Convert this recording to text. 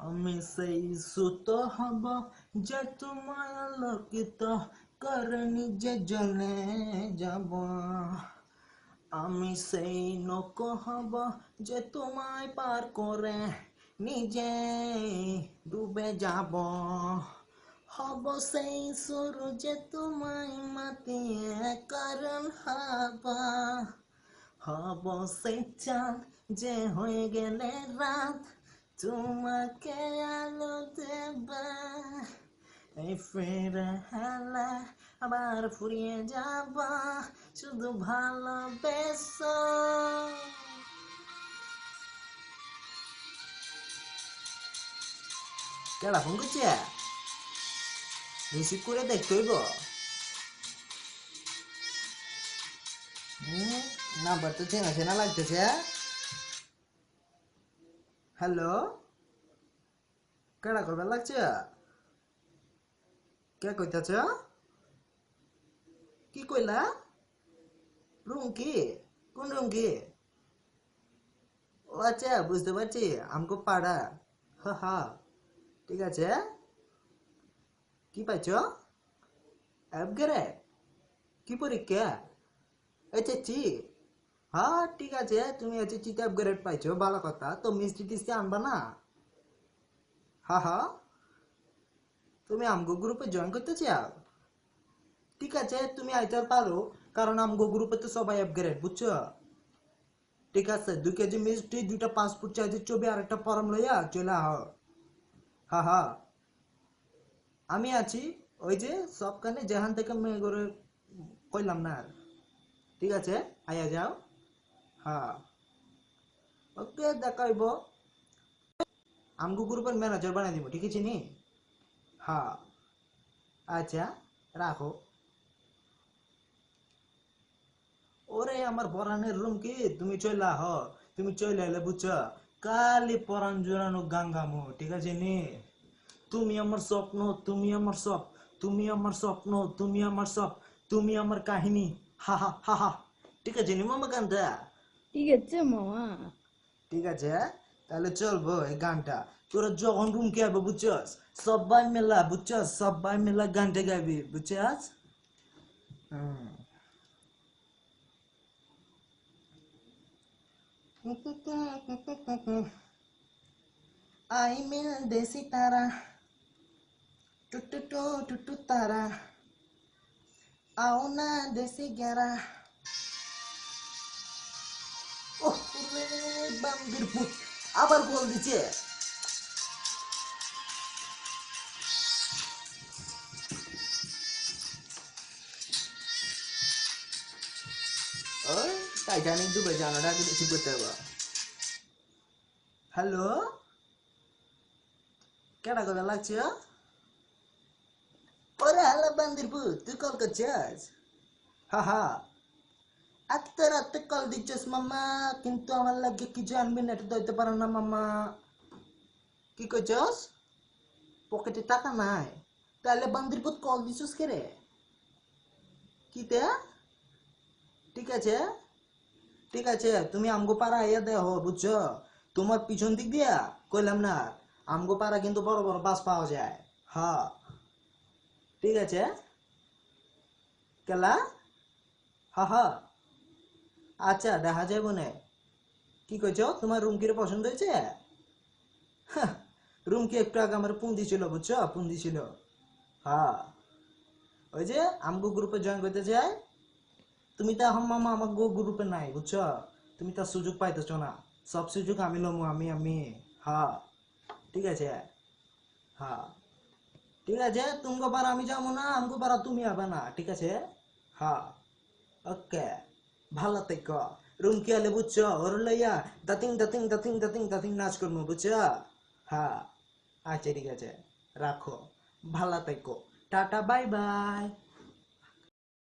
আমি সেই সুত হব যে তোমায় আলোকিত করে নিজে জলে যাব আমি সেই নৌক হব যে তোমায় পার করে নিজে ডুবে যাব হব সেই সুর যে তোমায় মাতিয়ে কারণ হাবা হব সেই চাঁদ যে হয়ে গেলে রাত তোমাকে আলো দেবে, এই ফিরে হেলে আবার ফুরিয়ে যাবা, শুধু ভালোবেসো। কেডা ফোন করছে? রিসিভ করে দেখতে হইব। নাম্বার তো চেনা চেনা লাগতেছে হ্যালো? কেডা করবার লাগছে? কে কইতাছ? কি কইলা? রুম কি? কোন রুম কি? ও আচ্ছা বুঝতে পারছি আমকো পাড়া। হা হা, ঠিক আছে। কি পাইছ? আপগ্রেড কি পরীক্ষা? এইচএসসি হ্যাঁ ঠিক আছে, তুমি এইচএসসিতে আপগ্রেড পাইছো, ভালো কথা, তো মিষ্টি টিষ্টি আনবা না? হা হা তুমি আমগো গ্রুপে জয়েন করতে চাও? ঠিক আছে, তুমি আইতে পারো, কারণ আমগো গ্রুপে তো সবাই আপগ্রেড বুঝছ? ঠিক আছে, দুই কেজি মিষ্টি, দুইটা পাসপোর্ট চাইজের ছবি আর একটা ফর্ম লইয়া চলে আহ হা হ্যাঁ। আমি আছি, ওই যে সবখানে যেখান থেকে মেয়ে করে কইলাম না আর। ঠিক আছে আইয়া যাও। হ্যাঁ। ওকে, দেখাইব। আমগো গ্রুপের ম্যানেজার বানাই দিব ঠিক আছে নি হ্যাঁ। আচ্ছা রাখো। ওরে, আমার পরাণের রুম কি? তুমি চলে হ তুমি চলে এলে বুঝছ? কালি পরাণ জোড়ানো গাঙ্গামো ঠিক আছে নি তুমি আমার স্বপ্ন, তুমি আমার সব, তুমি আমার স্বপ্ন, তুমি আমার সব, তুমি আমার কাহিনী। হা হা হা হা। ঠিক আছে নি মামা গানটা ঠিক আছে মামা ঠিক আছে তাহলে চলবো এই গানটা তোরা যখন রুম কে আবে বুঝছস সবাই মেলা বুঝছস সবাই মেলা গানটা গাইবি বুঝছস হুম आई मिल देसी तारा टुटु टु टुटु तारा आओ ना देसी ग्यारा ওরে বান্দির পুত আবার গোল দিচ্ছে ওই টাইটানিক ডুবে জানাটা আগে রিসিভ করতে হবে হ্যালো কেডা কথা লাগছে ওরে হ্যালো বান্দির পুত তুই কল করছিস হা হা এত রাতে কল দিচ্ছিস মামা কিন্তু আমার লাগে কিছু আনবি না এটা দিতে পারো না মামা কি করছস পকেটে টাকা নাই। তাহলে বান্দির পুত কল দিছিস কে রে? কিতে ঠিক আছে। ঠিক আছে, তুমি আমগো পাড়া ইয়া দেহ বুঝছ? তোমার পিছন দিক দিয়া কইলাম না, আমগো পাড়া কিন্তু বড় বড় বাস পাওয়া যায়। হ্যাঁ ঠিক আছে। কেলা? হা হা। আচ্ছা দেখা যায় বনে কি কইছো? তোমার রুম কিরে পছন্দ হয়েছে? রুম কি একটু আগে আমার পুন্দি ছিল, বুঝছ? পুন্দি ছিল। হ্যাঁ। ওই যে আমগো গ্রুপে জয়েন করতে চাই, তুমি তো এখন মামা আমার গো গ্রুপে নাই, বুঝছ? তুমি তার সুযোগ পাইতেছো না। সব সুযোগ আমি লমু, আমি আমি। হ্যাঁ। ঠিক আছে। হ্যাঁ। ঠিক আছে, তুমগো পারা আমি যাব না, আমগো পারা তুমি আবে না। ঠিক আছে? হ্যাঁ। ওকে। ভালো থেকো। রুম কি আলে বুঝছ, ওর লইয়া দাতিং দাতিং দাতিং দাতিং দাতিং নাচ করব বুঝছ? হ্যাঁ। আচ্ছা ঠিক আছে, রাখো। ভালো থেকো। Tata, bye bye.